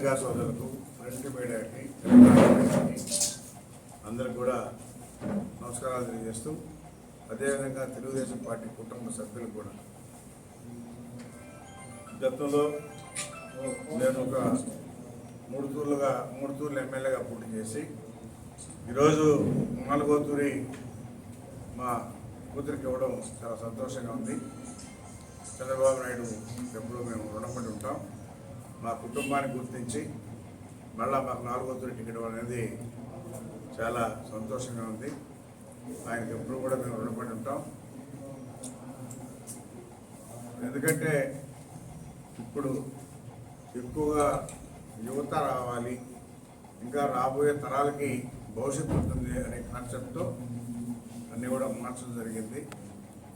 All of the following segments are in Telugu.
పత్రికా సోదరులకు ప్రింట్ మీడియాకి ఎలక్ట్రానిక్ అందరికి కూడా నమస్కారాలు తెలియజేస్తూ అదేవిధంగా తెలుగుదేశం పార్టీ కుటుంబ సభ్యులకు కూడా. గతంలో నేను ఒక మూడు తూర్లుగా మూడు తూర్లు ఎమ్మెల్యేగా పోటీ చేసి ఈరోజు నాలుగో తూరి మా కూతురికి ఇవ్వడం చాలా సంతోషంగా ఉంది. చంద్రబాబు నాయుడు ఎప్పుడూ మేము రుణపడి ఉంటాం. మా కుటుంబాన్ని గుర్తించి మళ్ళా మాకు నాలుగో తూరి టికెట్ అనేది చాలా సంతోషంగా ఉంది. ఆయనకి ఎప్పుడు కూడా మేము రుణపడి ఉంటాం. ఎందుకంటే ఇప్పుడు ఎక్కువగా యువత రావాలి ఇంకా రాబోయే తరాలకి భవిష్యత్తు ఉంటుంది అనే కాన్సెప్ట్తో అన్నీ కూడా మార్చడం జరిగింది.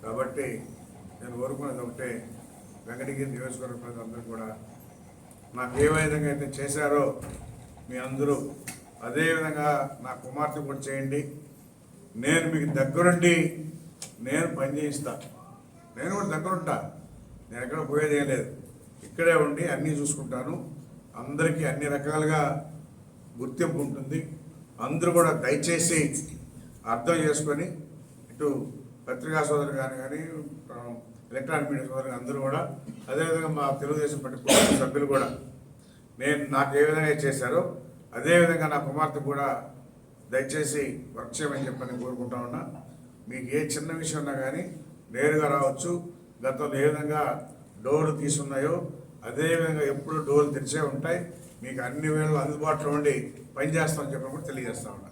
కాబట్టి నేను కోరుకునేది ఒకటే వెంకటగిరి నియోజకవర్గ ప్రజలందరూ కూడా నాకు ఏ విధంగా అయితే చేశారో మీ అందరూ అదేవిధంగా నా కుమార్తె కూడా చేయండి. నేను మీకు దగ్గరుండి నేను పనిచేయిస్తా నేను కూడా దగ్గరుంటా. నేను ఎక్కడ పోయేది ఏం లేదు. ఇక్కడే ఉండి అన్నీ చూసుకుంటాను. అందరికీ అన్ని రకాలుగా గుర్తింపు ఉంటుంది. అందరూ కూడా దయచేసి అర్థం చేసుకొని ఇటు పత్రికా సోదరు కానీ కానీ ఎలక్ట్రానిక్ మీడియా సోదరు అందరూ కూడా అదేవిధంగా మా తెలుగుదేశం పార్టీ కుటుంబ సభ్యులు కూడా నేను నాకు ఏ విధంగా చేశారో అదేవిధంగా నా కుమార్తె కూడా దయచేసి వర్క్ చేయమని చెప్పని కోరుకుంటా ఉన్నా. మీకు ఏ చిన్న విషయం ఉన్నా కానీ నేరుగా రావచ్చు. గతంలో ఏ విధంగా డోర్లు తీసున్నాయో అదేవిధంగా ఎప్పుడు డోర్లు తెరిచే ఉంటాయి. మీకు అన్ని వేళలు అందుబాటులో ఉండి పనిచేస్తామని చెప్పి కూడా తెలియజేస్తా ఉన్నా.